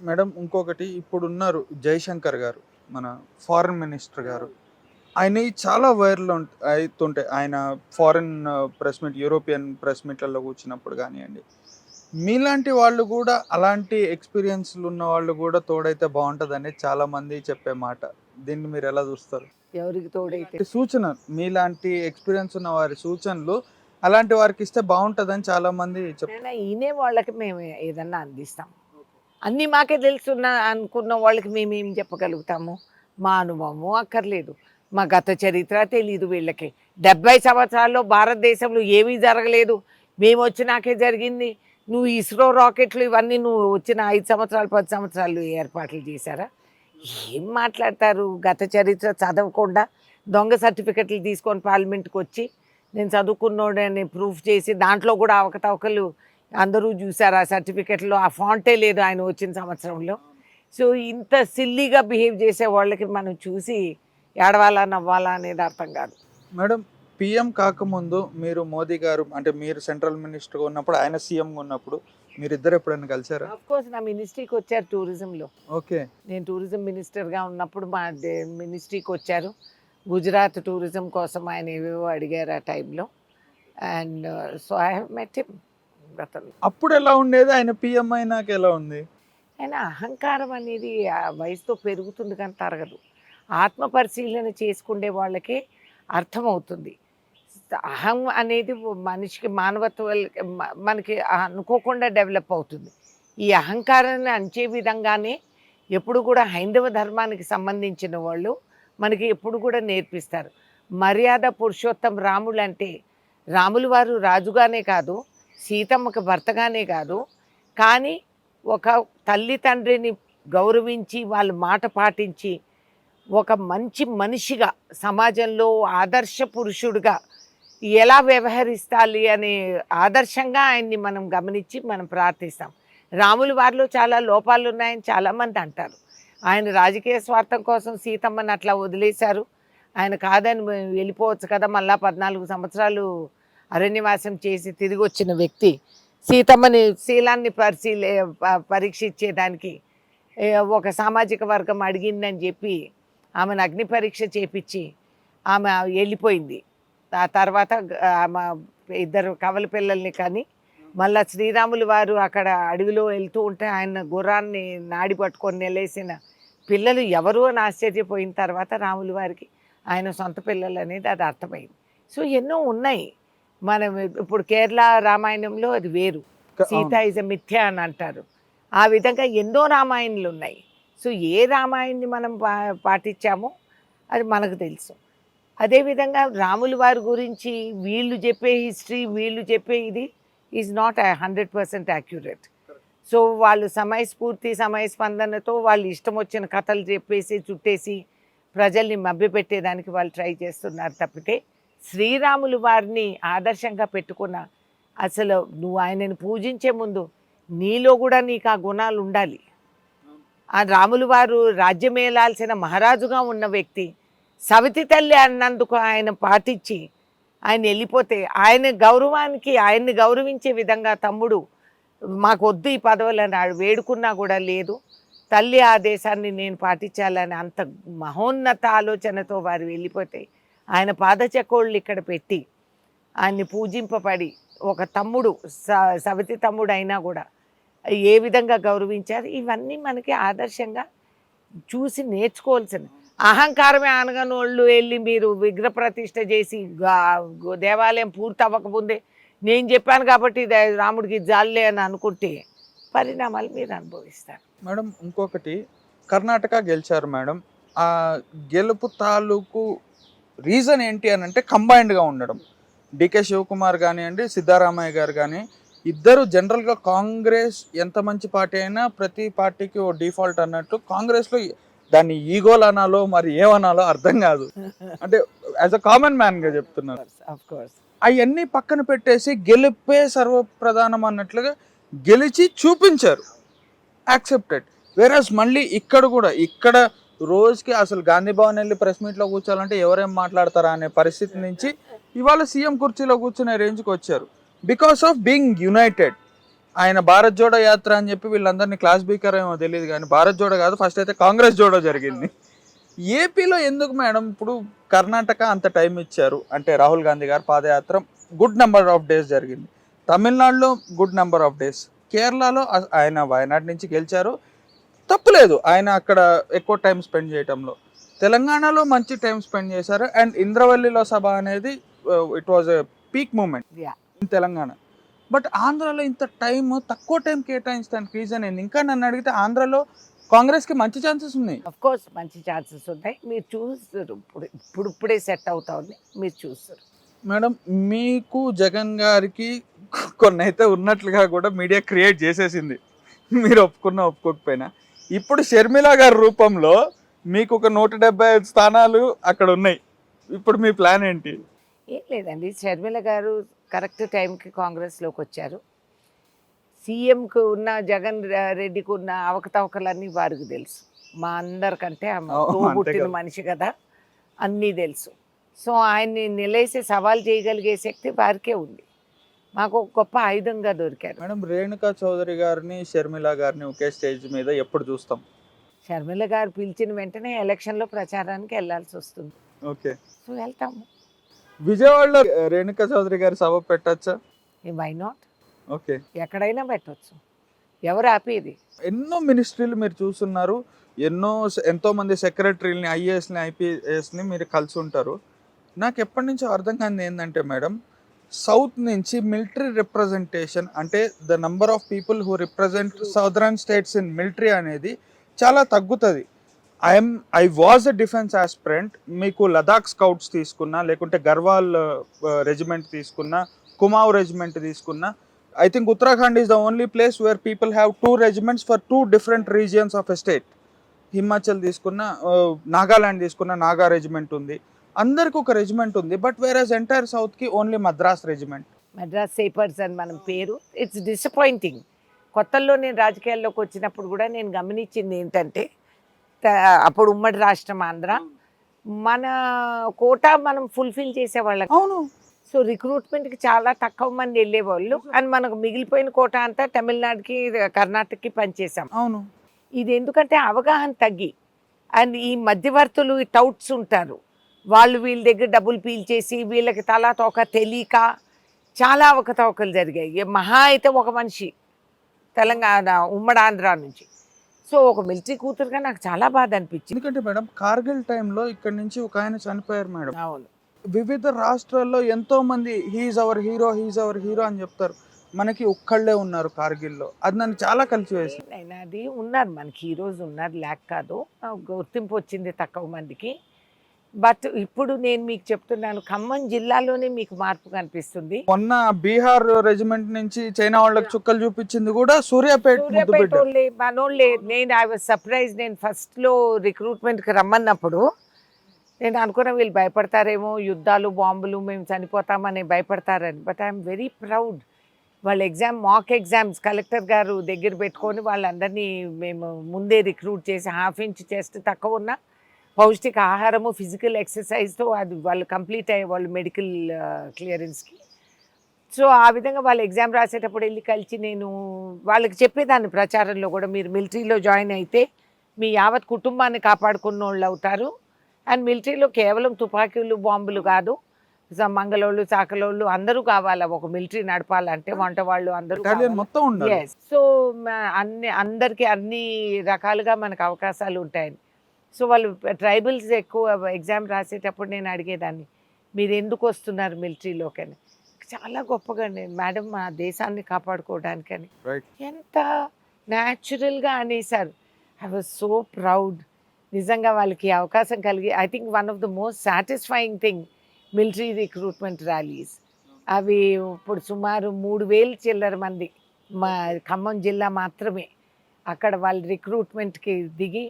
Madam ఇంకొకటి ఇప్పుడు ఉన్నారు జయశంకర్ గారు మన ఫారెన్ మినిస్టర్ గారు. ఆయన చాలా వైరల్ అవుతుంటాయి ఆయన foreign press meet European press మీట్లలో కూర్చున్నప్పుడు కానివ్వండి. మీలాంటి వాళ్ళు కూడా అలాంటి ఎక్స్పీరియన్స్లు ఉన్న వాళ్ళు కూడా తోడైతే బాగుంటుందని చాలా మంది చెప్పే మాట. దీన్ని మీరు ఎలా చూస్తారు? ఎవరికి తోడైతే? సూచన మీలాంటి ఎక్స్పీరియన్స్ ఉన్న వారి సూచనలు అలాంటి వారికి ఇస్తే బాగుంటుందని చాలా మంది చెప్తారు ఈయనే వాళ్ళకి మేము ఏదన్నా అందిస్తాం. అన్నీ మాకే తెలుసున్న అనుకున్న వాళ్ళకి మేము ఏం చెప్పగలుగుతాము? మా అనుభవము అక్కర్లేదు. మా గత చరిత్ర తెలీదు వీళ్ళకి. డెబ్బై సంవత్సరాల్లో భారతదేశంలో ఏమీ జరగలేదు. మేము వచ్చినాకే జరిగింది. నువ్వు ఇస్రో రాకెట్లు ఇవన్నీ నువ్వు వచ్చిన ఐదు సంవత్సరాలు పది సంవత్సరాలు ఏర్పాట్లు చేశారా? ఏం మాట్లాడతారు? గత చరిత్ర చదవకుండా దొంగ సర్టిఫికెట్లు తీసుకొని పార్లమెంట్కి వచ్చి నేను చదువుకున్నోడని ప్రూఫ్ చేసి దాంట్లో కూడా అవకతవకలు అందరూ చూసారు ఆ సర్టిఫికెట్లో? ఆ ఫాంటే లేదు ఆయన వచ్చిన సంవత్సరంలో. సో ఇంత సిల్లీగా బిహేవ్ చేసే వాళ్ళకి మనం చూసి ఏడవాలా నవ్వాలా అనేది అర్థం కాదు. మేడం పిఎం కాకముందు మీరు మోదీ గారు అంటే మీరు సెంట్రల్ మినిస్టర్గా ఉన్నప్పుడు ఆయన సీఎంగా ఉన్నప్పుడు మీరిద్దరు ఎప్పుడైనా కలిసారా? ఆఫ్ కోర్స్ నా మినిస్ట్రీకి వచ్చారు టూరిజంలో. ఓకే. నేను టూరిజం మినిస్టర్గా ఉన్నప్పుడు మా మినిస్ట్రీకి వచ్చారు. గుజరాత్ టూరిజం కోసం ఆయన ఏవేవో అడిగారు ఆ టైంలో. And so I have met him. గతంలో అప్పుడు ఎలా ఉండేది? ఆయన పిఎం అయినాక ఎలా ఉంది? ఆయన అహంకారం అనేది వయసుతో పెరుగుతుంది కానీ తరగదు. ఆత్మ పరిశీలన చేసుకునే వాళ్ళకే అర్థమవుతుంది. అహం అనేది మనిషికి మానవత్వ మనకి అనుకోకుండా డెవలప్ అవుతుంది. ఈ అహంకారాన్ని అంచే విధంగానే ఎప్పుడు కూడా హైందవ ధర్మానికి సంబంధించిన వాళ్ళు మనకి ఎప్పుడు కూడా నేర్పిస్తారు. మర్యాద పురుషోత్తం రాములు అంటే రాములు వారు రాజుగానే కాదు సీతమ్మకి భర్తగానే కాదు. కానీ ఒక తల్లి తండ్రిని గౌరవించి వాళ్ళ మాట పాటించి ఒక మంచి మనిషిగా సమాజంలో ఆదర్శ పురుషుడిగా ఎలా వ్యవహరిస్తాలి అనే ఆదర్శంగా ఆయన్ని మనం గమనించి మనం ప్రార్థిస్తాం. రాముల వారిలో చాలా లోపాలు ఉన్నాయని చాలామంది అంటారు. ఆయన రాజకీయ స్వార్థం కోసం సీతమ్మని అట్లా వదిలేశారు. ఆయన కాదని వెళ్ళిపోవచ్చు కదా మళ్ళా పద్నాలుగు సంవత్సరాలు అరణ్యవాసం చేసి తిరిగి వచ్చిన వ్యక్తి సీతమ్మని శీలాన్ని పరిశీలే పరీక్షించేదానికి ఒక సామాజిక వర్గం అడిగిందని చెప్పి ఆమెను అగ్ని పరీక్ష చేపించి ఆమె వెళ్ళిపోయింది. ఆ తర్వాత ఆమె ఇద్దరు కవల పిల్లల్ని కానీ మళ్ళా శ్రీరాములు వారు అక్కడ అడవిలో వెళ్తూ ఉంటే ఆయన గుర్రాన్ని నాడి పట్టుకొని నిలేసిన పిల్లలు ఎవరు అని ఆశ్చర్యపోయిన తర్వాత రాములు వారికి ఆయన సొంత పిల్లలు అనేది అది అర్థమైంది. సో ఎన్నో ఉన్నాయి. మనం ఇప్పుడు కేరళ రామాయణంలో అది వేరు. సీత ఇస్ మిథ్య అని అంటారు. ఆ విధంగా ఎన్నో రామాయణాలు ఉన్నాయి. సో ఏ రామాయణ్ని మనం పా పాటించామో అది మనకు తెలుసు. అదేవిధంగా రాముల వారి గురించి వీళ్ళు చెప్పే హిస్టరీ వీళ్ళు చెప్పే ఇది is not hundred percent accurate so వాళ్ళు సమయస్ఫూర్తి సమయస్పందనతో వాళ్ళు ఇష్టం వచ్చిన కథలు చెప్పేసి చుట్టేసి ప్రజల్ని మభ్యపెట్టేదానికి వాళ్ళు ట్రై చేస్తున్నారు తప్పితే శ్రీరాములు వారిని ఆదర్శంగా పెట్టుకున్న అసలు నువ్వు ఆయనను పూజించే ముందు నీలో కూడా నీకు ఆ గుణాలు ఉండాలి. ఆ రాములు వారు రాజ్యమేలాల్సిన మహారాజుగా ఉన్న వ్యక్తి సవితి తల్లి అన్నందుకు ఆయన పాటించి ఆయన వెళ్ళిపోతే ఆయన గౌరవానికి ఆయన్ని గౌరవించే విధంగా తమ్ముడు మాకు వద్దు ఈ పదవులని ఆడు వేడుకున్నా కూడా లేదు. తల్లి ఆదేశాన్ని నేను పాటించాలని అంత మహోన్నత ఆలోచనతో వారు వెళ్ళిపోతే ఆయన పాదచకోళ్ళు ఇక్కడ పెట్టి ఆయన్ని పూజింపబడి ఒక తమ్ముడు స సవతి తమ్ముడు అయినా కూడా ఏ విధంగా గౌరవించారు? ఇవన్నీ మనకి ఆదర్శంగా చూసి నేర్చుకోవాల్సిన అహంకారమే అనగాని వాళ్ళు వెళ్ళి మీరు విగ్రహప్రతిష్ఠ చేసి దేవాలయం పూర్తి అవ్వకముందే నేను చెప్పాను కాబట్టి ఇది రాముడికి జాలే అని అనుకుంటే పరిణామాలు మీరు అనుభవిస్తారు. మేడం ఇంకొకటి కర్ణాటక గెలిచారు మేడం. ఆ గెలుపు తాలూకు రీజన్ ఏంటి అని అంటే కంబైన్డ్గా ఉండడం. డికే శివకుమార్ కానివ్వండి సిద్ధారామయ్య గారు కానీ ఇద్దరు జనరల్గా కాంగ్రెస్ ఎంత మంచి పార్టీ అయినా ప్రతి పార్టీకి ఓ డిఫాల్ట్ అన్నట్టు కాంగ్రెస్లో దాన్ని ఈగోలు అనాలో మరి ఏమనాలో అర్థం కాదు. అంటే యాజ్ అ కామన్ మ్యాన్గా చెప్తున్నారు. అవన్నీ పక్కన పెట్టేసి గెలిపే సర్వప్రధానం అన్నట్లుగా గెలిచి చూపించారు. యాక్సెప్టెడ్ వేరస్ మళ్ళీ ఇక్కడ కూడా ఇక్కడ రోజుకి అసలు గాంధీ భవన్ వెళ్ళి ప్రెస్ మీట్లో కూర్చోాలంటే ఎవరేం మాట్లాడతారా అనే పరిస్థితి నుంచి ఇవాళ సీఎం కుర్చీలో కూర్చునే రేంజ్కి వచ్చారు. బికాస్ ఆఫ్ బీయింగ్ యునైటెడ్ ఆయన భారత్ జోడో యాత్ర అని చెప్పి వీళ్ళందరినీ క్లాస్ బీకర్ ఏమో తెలియదు కానీ భారత్ జోడో కాదు ఫస్ట్ అయితే కాంగ్రెస్ జోడో జరిగింది. ఏపీలో ఎందుకు మేడం ఇప్పుడు కర్ణాటక అంత టైం ఇచ్చారు? అంటే రాహుల్ గాంధీ గారు పాదయాత్ర గుడ్ నెంబర్ ఆఫ్ డేస్ జరిగింది. తమిళనాడులో గుడ్ నెంబర్ ఆఫ్ డేస్ కేరళలో ఆయన వయనాడ్ నుంచి గెలిచారు. తప్పులేదు. ఆయన అక్కడ ఎక్కువ టైం స్పెండ్ చేయటంలో. తెలంగాణలో మంచి టైం స్పెండ్ చేశారు. అండ్ ఇంద్రవల్లిలో సభ అనేది it was a peak moment. In Telangana. But ఆంధ్రాలో ఇంత టైం తక్కువ టైం కేటాయించడానికి రీజన్ ఏంది ఇంకా నన్ను అడిగితే ఆంధ్రాలో కాంగ్రెస్కి మంచి ఛాన్సెస్ ఉన్నాయి. అఫ్ కోర్స్ మంచి ఛాన్సెస్ ఉన్నాయి మీరు చూస్తారు. ఇప్పుడు ఇప్పుడు ఇప్పుడే సెట్ అవుతా ఉంది. మీరు చూస్తారు. మేడం మీకు జగన్ గారికి కొన్ని అయితే ఉన్నట్లుగా కూడా మీడియా క్రియేట్ చేసేసింది. మీరు ఒప్పుకున్నా ఒప్పుకోకపోయినా. ఇప్పుడు షర్మిల గారి రూపంలో మీకు ఒక నూట డెబ్బై ఐదు స్థానాలు అక్కడ ఉన్నాయి. ఇప్పుడు మీ ప్లాన్ ఏంటి? ఏం లేదండి. షర్మిల గారు కరెక్ట్ టైంకి కాంగ్రెస్లోకి వచ్చారు. సీఎంకు ఉన్న జగన్ రెడ్డికి ఉన్న అవకతవకలన్నీ వారికి తెలుసు. మా అందరికంటే ఆమె కదా. మనిషి కదా. అన్నీ తెలుసు. సో ఆయన్ని నిలేసి సవాల్ చేయగలిగే శక్తి వారికే ఉంది. మాకు ఒక గొప్ప ఆయుధంగా దొరికారు. మేడం రేణుకా చౌదరి గారిని షర్మిల గారిని ఒకే స్టేజ్ మీద ఎప్పుడు చూస్తాం? షర్మిల గారు పిలిచిన వెంటనే ఎలక్షన్లో ప్రచారానికి వెళ్ళాల్సి వస్తుంది. ఓకే. సో వెళ్తాము. విజయవాడలో రేణుకా చౌదరి గారి సభ పెట్టచ్చా? Why not okay. ఎక్కడైనా పెట్టవచ్చు ఎవరు ఆపేది? ఎన్నో మినిస్ట్రీలు మీరు చూస్తున్నారు. ఎన్నో ఎంతో మంది సెక్రటరీలని ఐఏఎస్ని ఐపీఎస్ని మీరు కలిసి ఉంటారు. నాకు ఎప్పటి నుంచో అర్థం కాని ఏంటంటే మేడం సౌత్ నుంచి మిలిటరీ రిప్రజెంటేషన్ అంటే the number of people who represent southern states in military అనేది చాలా తగ్గుతుంది. I'm I was a defence aspirant మీకు లదాఖ్ స్కౌట్స్ తీసుకున్నా లేకుంటే గర్వాల్ రెజిమెంట్ తీసుకున్నా కుమావ్ రెజిమెంట్ తీసుకున్నా I think Uttarakhand is the only place where people have two regiments for two different regions of a state Himachal తీసుకున్న నాగాలాండ్ తీసుకున్న నాగా రెజిమెంట్ ఉంది. అందరికి ఒక రెజిమెంట్ ఉంది but whereas entire సౌత్కి only Madras regiment Madras sappers అని మనం పేరు. ఇట్స్ డిసప్పాయింటింగ్ కొత్తల్లో నేను రాజకీయాల్లోకి వచ్చినప్పుడు కూడా నేను గమనించింది ఏంటంటే అప్పుడు ఉమ్మడి రాష్ట్రం ఆంధ్ర. మన కోటా మనం ఫుల్ఫిల్ చేసేవాళ్ళం. అవును. సో రిక్రూట్మెంట్కి చాలా తక్కువ మంది వెళ్ళేవాళ్ళు. అండ్ మనకు మిగిలిపోయిన కోట అంతా తమిళనాడుకి కర్ణాటకకి పనిచేసాం. అవును. ఇది ఎందుకంటే అవగాహన తగ్గి. అండ్ ఈ మధ్యవర్తులు ఈ టౌట్స్ ఉంటారు. వాళ్ళు వీళ్ళ దగ్గర డబ్బులు పీల్చేసి వీళ్ళకి తలా తోక తెలియక చాలా అవకతవకలు జరిగాయి. మహా అయితే ఒక మనిషి తెలంగాణ ఉమ్మడి ఆంధ్ర నుంచి. సో ఒక మిలిటరీ కూతురుగా నాకు చాలా బాధ అనిపించింది. ఎందుకంటే మేడం కార్గిల్ టైంలో ఇక్కడ నుంచి ఒక ఆయన చనిపోయారు మేడం. అవును. వివిధ రాష్ట్రాల్లో ఎంతో మంది he's our hero he's our hero అని చెప్తారు. మనకి ఒక్కళ్ళే ఉన్నారు కార్గిల్లో. అది నన్ను చాలా కలిసి వేసింది అయినా అది ఉన్నారు మనకి ఈరోజు ఉన్నారు లేక కాదు. గుర్తింపు వచ్చింది తక్కువ మందికి. బట్ ఇప్పుడు నేను మీకు చెప్తున్నాను ఖమ్మం జిల్లాలోనే మీకు మార్పు కనిపిస్తుంది. మొన్న బీహార్ రెజిమెంట్ నుంచి చైనా వాళ్ళకి చుక్కలు చూపించింది కూడా సూర్యాపేట సూర్యాపేట మనోళ్ళే నేను ఐ వాజ్ సర్ప్రైజ్ నేను ఫస్ట్లో రిక్రూట్మెంట్కి రమ్మన్నప్పుడు నేను అనుకున్న వీళ్ళు భయపడతారేమో యుద్ధాలు బాంబులు మేము చనిపోతామని భయపడతారని. బట్ ఐఎమ్ వెరీ ప్రౌడ్ వాళ్ళ ఎగ్జామ్ మాక్ ఎగ్జామ్స్ కలెక్టర్ గారు దగ్గర పెట్టుకొని వాళ్ళందరినీ మేము ముందే రిక్రూట్ చేసి హాఫ్ ఇంచ్ చెస్ట్ తక్కువ ఉన్న పౌష్టిక ఆహారము ఫిజికల్ ఎక్సర్సైజ్తో అది వాళ్ళు కంప్లీట్ అయ్యే వాళ్ళు మెడికల్ క్లియరెన్స్కి. సో ఆ విధంగా వాళ్ళు ఎగ్జామ్ రాసేటప్పుడు వెళ్ళి కలిసి నేను వాళ్ళకి చెప్పేదాన్ని ప్రచారంలో కూడా. మీరు మిలిటరీలో జాయిన్ అయితే మీ యావత్ కుటుంబాన్ని కాపాడుకున్న వాళ్ళు అవుతారు. అండ్ మిలిటరీలో కేవలం తుపాకీలు బాంబులు కాదు. మంగళోళ్ళు చాకలోళ్ళు అందరూ కావాలా ఒక మిలిటరీ నడపాలంటే? వంట వాళ్ళు అందరూ సో అన్ని అందరికీ అన్ని రకాలుగా మనకు అవకాశాలు ఉంటాయని. సో వాళ్ళు ట్రైబల్స్ ఎక్కువ ఎగ్జామ్ రాసేటప్పుడు నేను అడిగేదాన్ని మీరు ఎందుకు వస్తున్నారు మిలిటరీలోకని? చాలా గొప్పగా మేడం మా దేశాన్ని కాపాడుకోవడానికని. ఎంత న్యాచురల్గా అనేసారు ఐ వాజ్ సో ప్రౌడ్. నిజంగా వాళ్ళకి అవకాశం కలిగి I think one of the most satisfying thing military recruitment rallies. అవి ఇప్పుడు సుమారు మూడు వేలు చిల్లర మంది మా ఖమ్మం జిల్లా మాత్రమే. అక్కడ వాళ్ళు రిక్రూట్మెంట్కి దిగి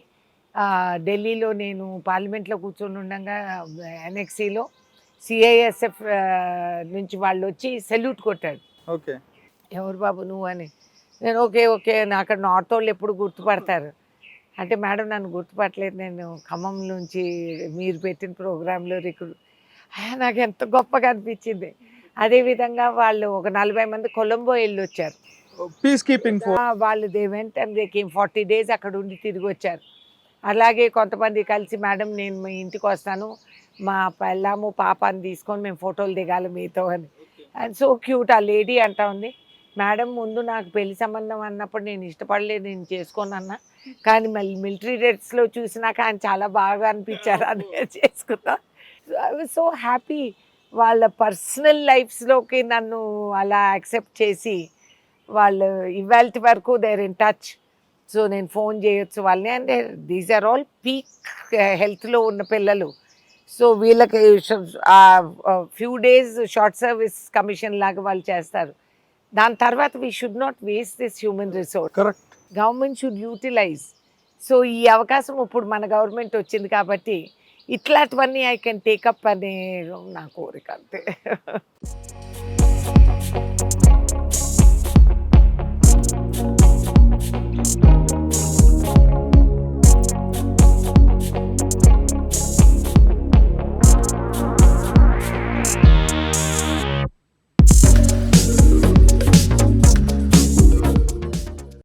ఢిల్లీలో నేను పార్లమెంట్లో కూర్చొని ఉండగా ఎన్ఎక్సీలో సిఐఎస్ఎఫ్ నుంచి వాళ్ళు వచ్చి సెల్యూట్ కొట్టాడు. ఓకే. ఎవరు బాబు నువ్వు అని. నేను ఓకే ఓకే అక్కడ నార్త్ వాళ్ళు ఎప్పుడు గుర్తుపడతారు. అంటే మేడం నన్ను గుర్తుపట్టలేదు. నేను ఖమ్మం నుంచి మీరు పెట్టిన ప్రోగ్రాంలో రిక్రూట్ నాకు ఎంత గొప్పగా అనిపించింది. అదేవిధంగా వాళ్ళు ఒక నలభై మంది కొలంబో వెళ్ళి వచ్చారు పీస్ కీపింగ్ వాళ్ళు they went and they came forty days అక్కడ ఉండి తిరిగి వచ్చారు అలాగే కొంతమంది కలిసి మేడం నేను మీ ఇంటికి వస్తాను. మా పెళ్ళాము పాపాన్ని తీసుకొని మేము ఫోటోలు దిగాలి మీతో అని. అండ్ సో క్యూట్ ఆ లేడీ అంటా ఉంది. మేడం ముందు నాకు పెళ్ళి సంబంధం అన్నప్పుడు నేను ఇష్టపడలేదు నేను చేసుకోను అన్న కానీ మళ్ళీ మిలిటరీ డేట్స్లో చూసినాక ఆయన చాలా బాగా అనిపించారు అదే చేసుకున్నా. ఐ వాజ్ సో హ్యాపీ వాళ్ళ పర్సనల్ లైఫ్స్లోకి నన్ను అలా యాక్సెప్ట్ చేసి వాళ్ళు ఇవాళ వరకు దేర్ ఇన్ టచ్. సో నేను ఫోన్ చేయొచ్చు వాళ్ళని. And these are all peak హెల్త్లో ఉన్న పిల్లలు. సో వీళ్ళకి few days short service commission లాగా వాళ్ళు చేస్తారు. దాని తర్వాత we should not waste this human resource. Correct. Government should utilise. So ఈ అవకాశం ఇప్పుడు మన గవర్నమెంట్ వచ్చింది కాబట్టి ఇట్లాంటివన్నీ ఐ కెన్ టేకప్ అనే నా కోరిక అంతే.